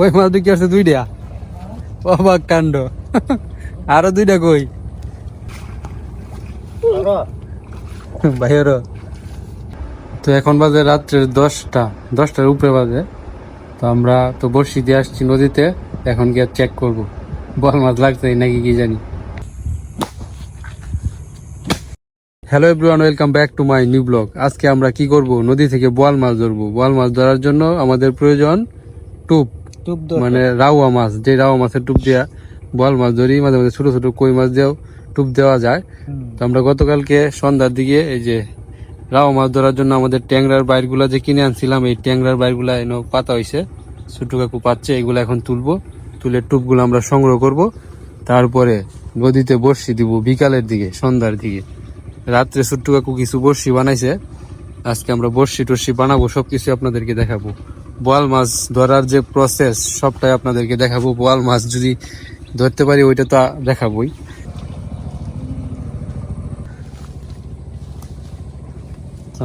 ওই মাছ বিক্রি আছে দুইটা? অবাক কাণ্ড। আরও দুইটা কই? বাইর তো এখন বাজে রাত্রের দশটা। দশটার উপরে বাজে। তো আমরা তো বর্ষি দিয়ে আসছি নদীতে। এখন গিয়ে চেক করব। বল মাছ লাগছে নাকি কি জানি। Hello everyone welcome back to my new blog আজকে আমরা কি করব? নদী থেকে বোয়াল মাছ ধরবো। বোয়াল মাছ ধরার জন্য আমাদের প্রয়োজন টুপ। টুপ মানে রাউয়া মাছ যে রাওয়া মাছের টুপ দিয়া বোয়াল মাছ ধরি মাঝে মাঝে ছোট ছোট কই মাছ দিয়েও টুপ দেওয়া যায়। তো আমরা গতকালকে সন্ধ্যার দিকে এই যে রাও মাছ ধরার জন্য আমাদের ট্যাংরার বাইরগুলা যে কিনে আনছিলাম এই ট্যাংরার বাইরগুলা এনে পাতা হয়েছে ছোট কাকু পাচ্ছে এগুলো এখন তুলবো। তুলে টুপগুলো আমরা সংগ্রহ করব। তারপরে নদীতে বর্ষি দিব বিকালের দিকে সন্ধ্যার দিকে। রাত্রে ছোট্ট কাকু কিছু বর্ষি বানাইছে। আজকে আমরা বর্ষি টর্ষি বানাবো সবকিছু আপনাদেরকে দেখাবো। বোয়াল মাছ ধরার যে প্রসেস সবটাই আপনাদেরকে দেখাবো। বোয়াল মাছ যদি ধরতে পারি ওইটা তো দেখাবোই।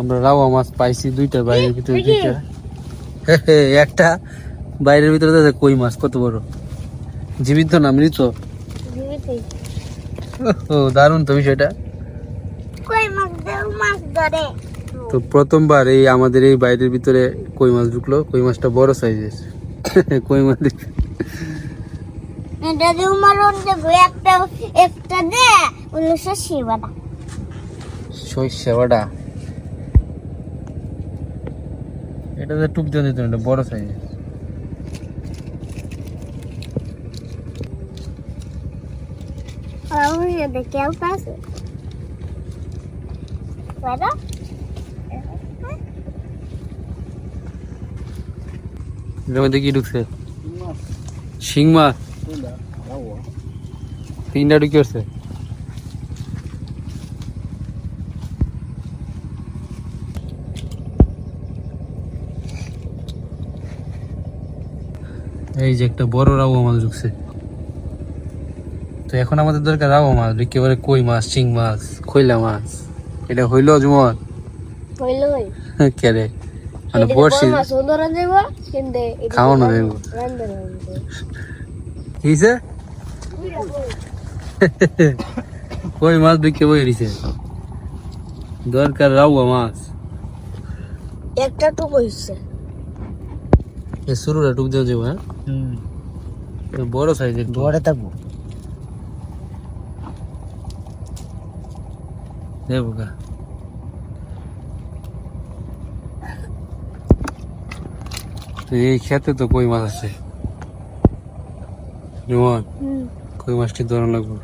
আমরা রাওয়া মাছ পাইছি দুইটা বাইরের ভিতরে। দুইটা। একটা বাইরের ভিতরে দাদা কই মাছ কত বড়। জীবিত না মৃত? দারুণ তো বিষয়টা। কই মাছ দেও মাছ ধরে। তো প্রথমবার এই আমাদের এই বাইরের ভিতরে কই মাছ ঢুকলো? কই মাছটা বড় সাইজের? কই মাছ এটা তো টুক দিয়ে দিত বড় সাইজের। দেখে মধ্যে কি ঢুকছে। শিং মাছ তিনটা ঢুকে আসছে এই যে একটা বড় রাও মাছ ঢুকছে। তো এখন আমাদের দরকার রাও মাছ একেবারে কই মাছ চিং মাছ খৈলা মাছ। এটা হইল জুমন হইল হই কেরে মানে বর্ষি মাছ ধরা দেব কিন্তু এটা খাওয়ানো দেবো রান্না দেব কিছে কই মাছ বিকে বই দিছে দরকার রাউয়া মাছ একটা টুক হইছে এ শুরুটা টুক দেওয়া যাব হ্যাঁ এ বড় সাইজের ধরে থাকব দেবো গা তো এই খেতে তো কই মাছ আছে? হুম। কই মাছটি ধরা লাগবো?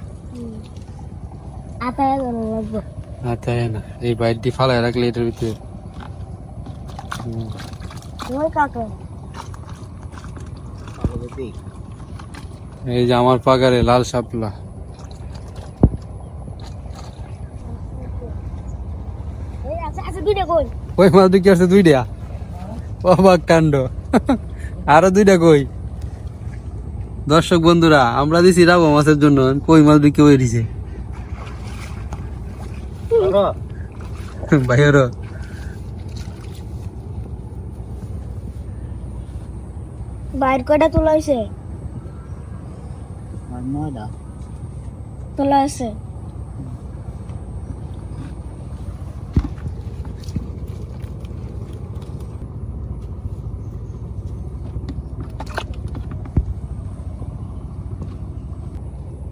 আতায় ধরা লাগবে। না এই বাইরটি ফালায় রাখলে এটার ভিতরে। এই যে আমার পাগারে লাল শাপলা। এই দুইটা কই? ওই মাছ বিক্রি আছে দুইটা। অবাক কাণ্ড। আরও দুইটা কই? দর্শক বন্ধুরা আমরা দিছি রাবো মাছের জন্য কই মাছ বিক্রি হয়ে দিছে? বাইর বাইর কয়টা তোলা হয়েছে তোলা আছে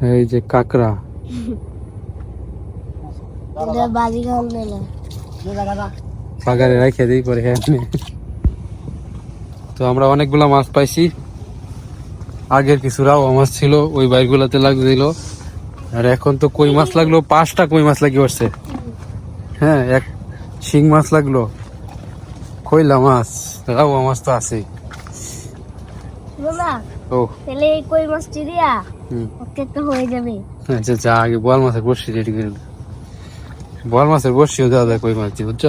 এই যে কাকড়া। পাগারে রেখে দিই পরে তো আমরা অনেকগুলা মাছ পাইছি। আগের কিছু রাওয়া মাছ ছিল ওই বাইরগুলাতে লাগছিল আর এখন তো কই মাছ লাগল? পাঁচটা কই মাছ লাগি পড়ছে। হ্যাঁ এক শিং মাছ লাগল। কইলা মাছ? রাওয়া মাছ তো আছে ও। তাহলে কই দিয়া? হুম ওকে তো হয়ে যাবে। আচ্ছা যা আগে বোয়াল মাছের রেডি করে। বোয়াল মাছের দেওয়া যায় কই মাছ দিয়ে বুঝছ?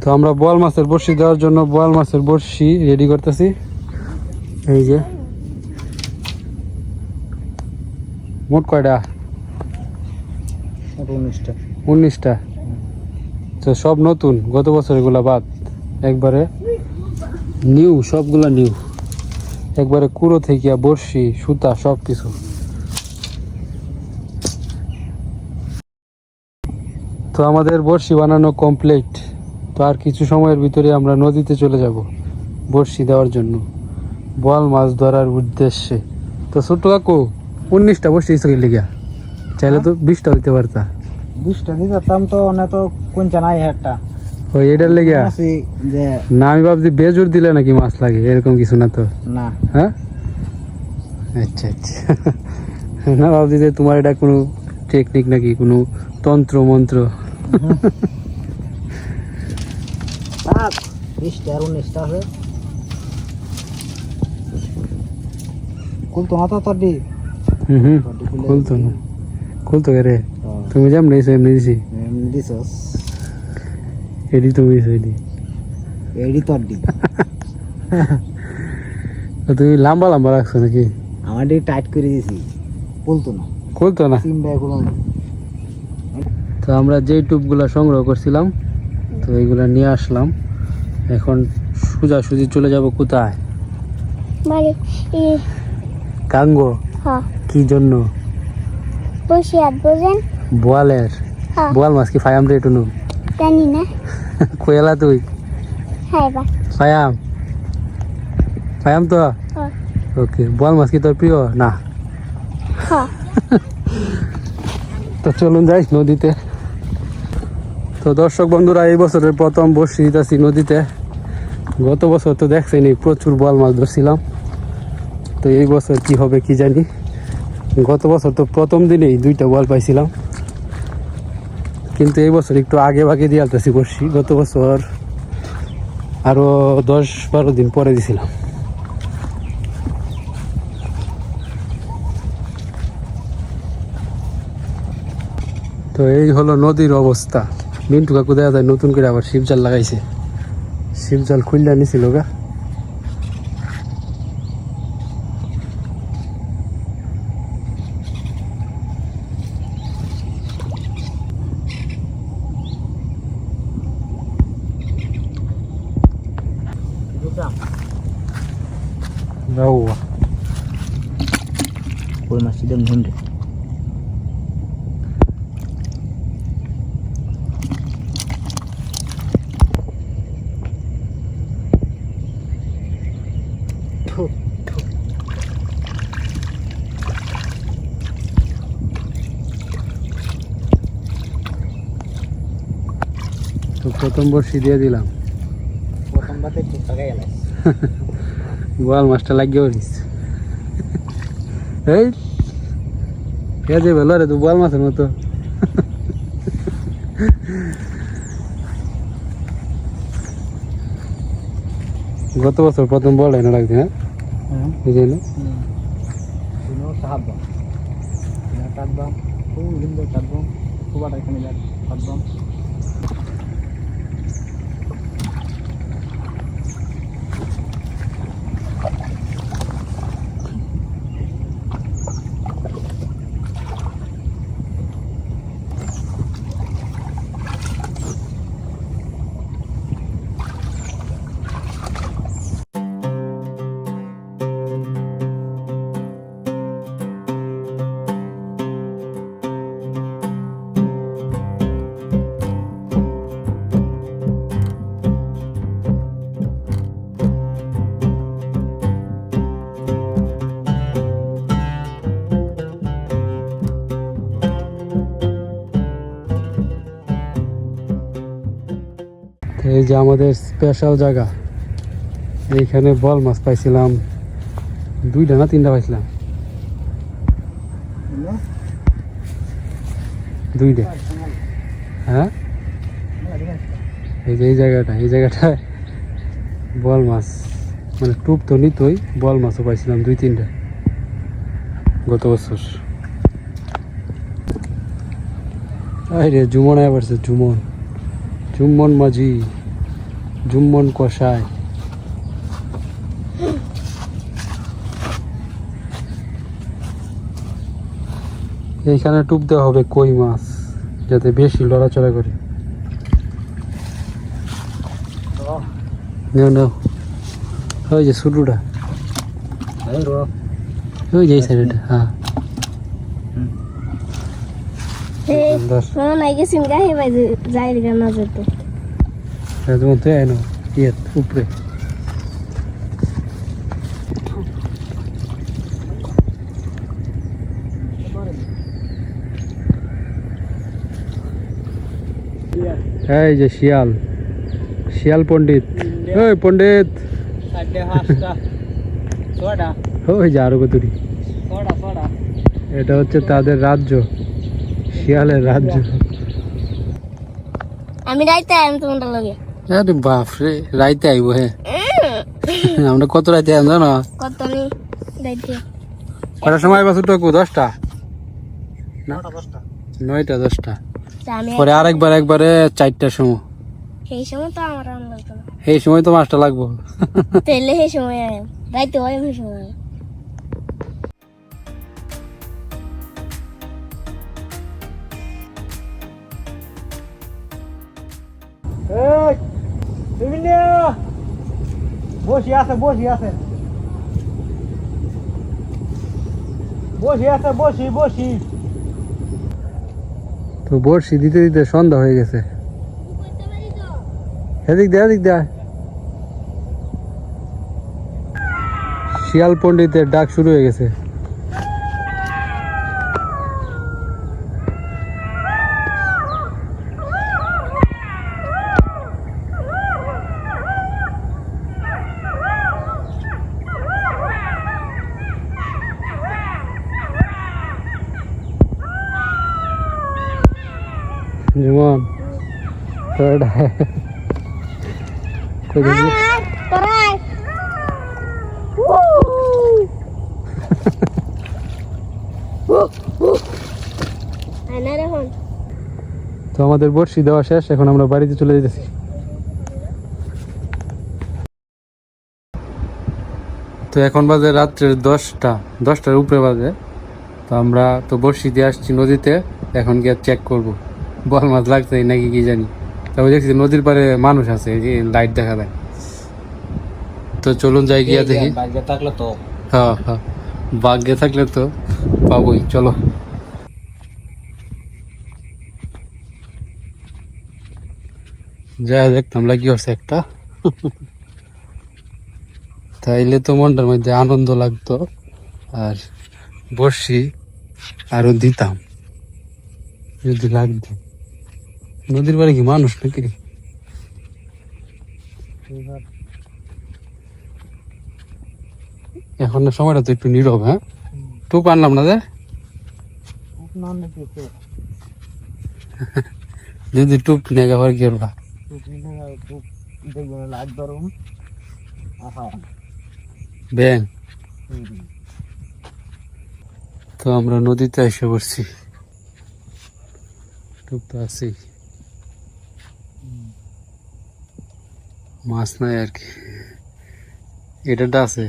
তো আমরা বোয়াল মাছের বড়শি দেওয়ার জন্য বোয়াল মাছের বড়শি রেডি করতেছি। এই যে। মোট কয়টা? উনিশটা। উনিশটা। তো সব নতুন গত বছর এগুলা বাদ। একবারে নিউ সবগুলা নিউ। একবারে কুড়ো থেকে বড়শি সুতা সব কিছু তো আমাদের বড়শি বানানো কমপ্লিট তো আর কিছু সময়ের ভিতরে আমরা নদীতে চলে যাব বড়শি দেওয়ার জন্য। বল মাছ ধরার উদ্দেশ্যে। তো ছোট্ট কাকু উনিশটা বসে দিচ্ছে লিগা? চাইলে তো বিশটা হইতে পারতা। বিশটা দিতে পারতাম তো অনেক তো কোনটা নাই একটা ওই এটার লেগা? যে না আমি ভাবছি বেজুর দিলে নাকি মাছ লাগে এরকম কিছু না তো? না। হ্যাঁ? আচ্ছা আচ্ছা। না ভাবছি যে তোমার এটা কোনো টেকনিক নাকি কোনো তন্ত্র মন্ত্র? বিশটা আর উনিশটা আছে। খুলতো না তো তোর দি হুম। খুলতো না। খুলতো রে? তুমি যেমন এমনি দিছি। এমনি দিছস। এডি তুমি দিছো এডি। এডি তো তুমি লম্বা লম্বা রাখছো নাকি? আমার দি টাইট করে দিছি খুলতো না। খুলতো না? সিমটা তো আমরা যেই টুপগুলো সংগ্রহ করছিলাম তো এইগুলা নিয়ে আসলাম। এখন সোজাসুজি চলে যাব কোথায়? কাঙ্গো? হ্যাঁ কি জন্য? বসে আর বোঝেন? বোয়ালের। বোয়াল মাছ কি ফায়াম রে টুনু জানি না। কোয়েলা তুই? হ্যাঁ ফায়াম? ফায়াম তো? হ্যাঁ। ওকে বোয়াল মাছ কি তোর প্রিয়? না। হ্যাঁ। তো চলুন যাই নদীতে। তো দর্শক বন্ধুরা এই বছরের প্রথম বসি দিতেছি নদীতে। গত বছর তো দেখছেনি প্রচুর বল মাছ ধরছিলাম। তো এই বছর কি হবে কি জানি। গত বছর তো প্রথম দিনেই দুইটা বল পাইছিলাম। কিন্তু এই বছর একটু আগে ভাগে দিয়ে আলতেছি বসি গত বছর আরও দশ বারো দিন পরে দিছিলাম। তো এই হলো নদীর অবস্থা। মিন্টু কাকু দেখা যায় নতুন করে আবার শিবজাল লাগাইছে। শিবজাল খুললা নিছিল গা। রাউয়া ওই মাছটি দেন হুন্ডে তো প্রথম বর্ষি দিয়ে দিলাম প্রথম বাতে একটু বোয়াল মাছটা লাগিয়ে পড়িস এই যে ভালো রে তো বোয়াল মাছের মতো। গত বছর প্রথম বল এনে লাগছে হ্যাঁ? হ্যাঁ। বুঝলি কাটবাম খুব কাটবাম খুব আটা এখানে কাটবাম এই যে আমাদের স্পেশাল জায়গা। এইখানে বল মাছ পাইছিলাম। দুইটা না তিনটা পাইছিলাম? দুইটা। হ্যাঁ? এই যে এই জায়গাটা, এই জায়গাটায় বল মাছ। মানে টুপ তো নিতই, বল মাছও পাইছিলাম দুই তিনটা। গত বছর। এই রে, জুমন আয় পড়ছে জুমন মাঝি। জুম্মন কষায়। এইখানে টুপ দেওয়া হবে কই মাছ যাতে বেশি লড়াচড়া করে। নেও নেও। ওই যে শুরুটা ওই যে এই সাইডটা হ্যাঁ। এই সুন্দর শোনো নাই গেছিন গাহে ভাই যাই রে না যেত। যেমন তুই আইনো ইয়ে উপরে এই যে শিয়াল শিয়াল পণ্ডিত ওই পণ্ডিত ওই যে আরও কতুরি এটা হচ্ছে তাদের রাজ্য শিয়ালের রাজ্য আমি রাইতে আইম তোমার লগে। আরে বাপ রে রাইতে আইব হ্যাঁ। আমরা কত রাইতে আইম জানো? কত রাইতে। কটার সময় বাস উঠবো দশটা? দশটা। নয়টা দশটা। পরে আরেকবার একবারে চারটার সময়। সেই সময় তো আমার সময় তো মাছটা লাগবো। তেলে সেই সময় রাইতে হয় সেই সময়। আইম। বসি আছে বসি আছে। বসি আছে, বসি বসি। তো বড়শি দিতে দিতে সন্ধ্যা হয়ে গেছে। এদিক দে এদিক দে শিয়াল পণ্ডিতের ডাক শুরু হয়ে গেছে। হন। তো আমাদের বড়শি দেওয়া শেষ এখন আমরা বাড়িতে চলে যেতেছি তো এখন বাজে রাত্রের দশটা দশটার উপরে বাজে। তো আমরা তো বড়শি দিয়ে আসছি নদীতে এখন গিয়ে চেক করব। বল মাছ লাগছে নাকি কি জানি। তারপর দেখছি নদীর পারে মানুষ আছে যে লাইট দেখা যায়। তো চলুন যাই গিয়া দেখি। থাকলে তো। হ্যাঁ হ্যাঁ। ভাগ্যে থাকলে তো পাবোই চলো। যা দেখতাম লাগি হচ্ছে একটা। তাইলে তো মনটার মধ্যে আনন্দ লাগতো আর বসি আরও দিতাম। যদি লাগতো। নদীর বাড়ি কি মানুষ নাকি? এখন সময়টা তো একটু নীরব হ্যাঁ? টুপ আনলাম না যে? যদি টুপ নেগে আবার কি করবা ব্যাং। তো আমরা নদীতে এসে পড়ছি। টুপ তো আছেই। মাছ নাই আর কি। এটাটা আছে।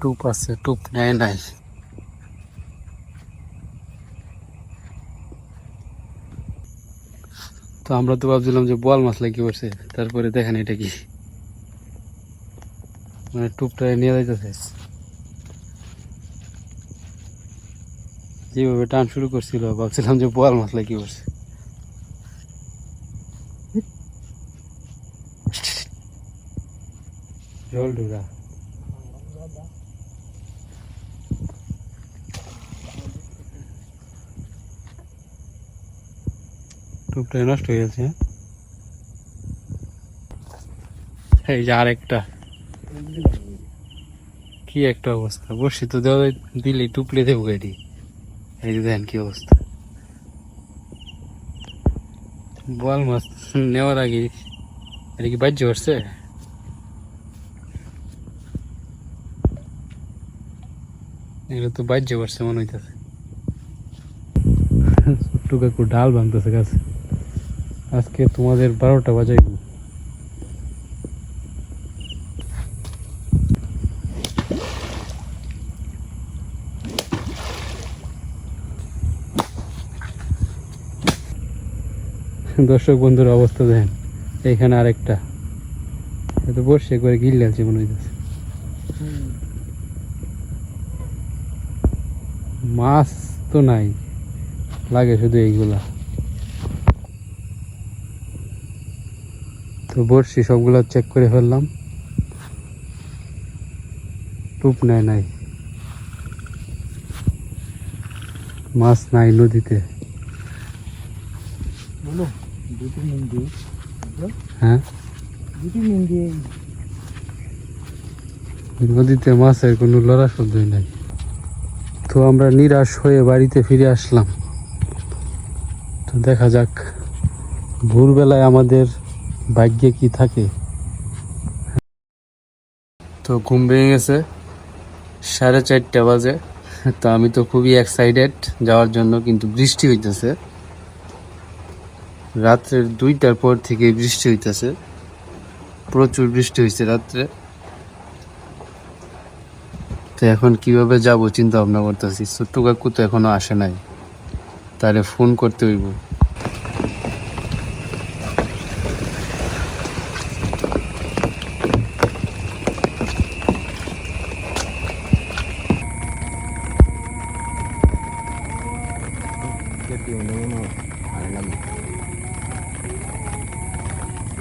টুপ আছে, টুপ নেয় নাই। তো আমরা তো ভাবছিলাম যে বল মাছ লাগিয়ে পড়ছে, তারপরে দেখেন এটা কি। মানে টুপটা নিয়ে যাইতেছে। যেভাবে টান শুরু করছিল? ভাবছিলাম যে বল মাছ কি পড়ছে জল ঢুকা টুপটা নষ্ট হয়ে গেছে হ্যাঁ? এই যে আরেকটা। কি একটা অবস্থা? বসি তো দেওয়া দিলেই টুপলে দেবো গাড়ি। দেখেন কি অবস্থা। বল মাছ, নেওয়ার আগে এটা কি বাজ্য করছে? এগুলো তো বাজ্য করছে মনে হইতেছে। ছোট্ট কাকু ডাল ভাঙতেছে গাছে। আজকে তোমাদের বারোটা বাজাইব। দর্শক বন্ধুর অবস্থা দেখেন। এইখানে আরেকটা। এত বসে করে গিল্লে আছে মনে হইতেছে। মাছ তো নাই। লাগে শুধু এইগুলা। তো বড়শি সবগুলো চেক করে ফেললাম। টুপ নেয় নাই। মাছ নাই নদীতে। দুটি হ্যাঁ। দুটি নদীতে মাছের কোনো লড়া শব্দই নাই। তো আমরা নিরাশ হয়ে বাড়িতে ফিরে আসলাম। তো দেখা যাক ভোরবেলায় আমাদের ভাগ্যে কি থাকে। তো ঘুম ভেঙে গেছে সাড়ে চারটা বাজে। তো আমি তো খুবই এক্সাইটেড যাওয়ার জন্য কিন্তু বৃষ্টি হইতেছে। রাত্রের দুইটার পর থেকে বৃষ্টি হইতেছে প্রচুর বৃষ্টি হয়েছে রাত্রে তো এখন কীভাবে যাব চিন্তা ভাবনা করতেছি ছোট্ট কাকু তো এখনও আসে নাই তারে ফোন করতে হইব কেটে মনে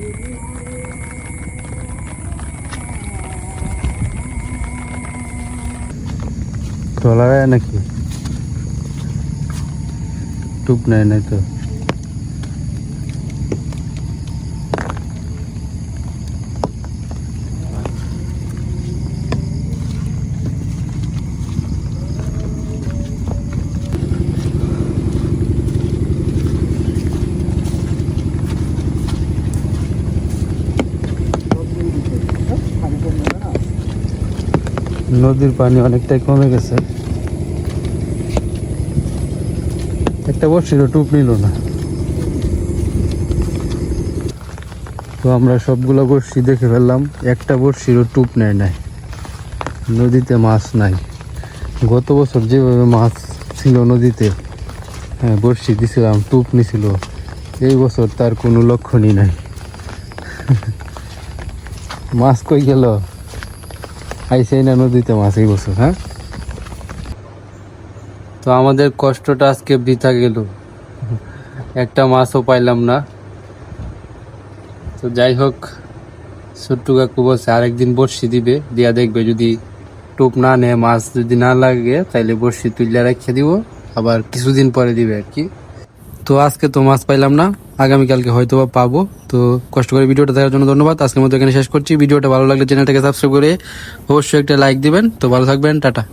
আনলাম ট্রলারে নাকি টুপ নেয় নাই নদীর পানি অনেকটাই কমে গেছে। একটা বর্ষিরও টুপ নিল না। তো আমরা সবগুলো বর্ষি দেখে ফেললাম, একটা বর্ষিরও টুপ নেয় নাই। নদীতে মাছ নাই। গত বছর যেভাবে মাছ ছিল নদীতে হ্যাঁ বর্ষি দিছিলাম, টুপ নিছিল, এই বছর তার কোনো লক্ষণই নাই। মাছ কই গেল? আইসেই না নদীতে মাছ এই বছর হ্যাঁ? তো আমাদের কষ্টটা আজকে বৃথা গেল। একটা মাছও পাইলাম না। তো যাই হোক, ছোট্ট কাকু বলছে, আরেকদিন বড়শি দিবে, দিয়া দেখবে যদি টোপ না নেয়, মাছ যদি না লাগে, তাইলে বড়শি তুলে রেখে দিব, আবার কিছুদিন পরে দিবে আর কি। তো আজকে তো মাছ পাইলাম না, আগামীকালকে হয়তো বা পাবো। তো কষ্ট করে ভিডিওটা দেখার জন্য ধন্যবাদ। আজকের মতো এখানে শেষ করছি। ভিডিওটা ভালো লাগলে চ্যানেলটাকে সাবস্ক্রাইব করে অবশ্যই একটা লাইক দিবেন। তো ভালো থাকবেন, টাটা।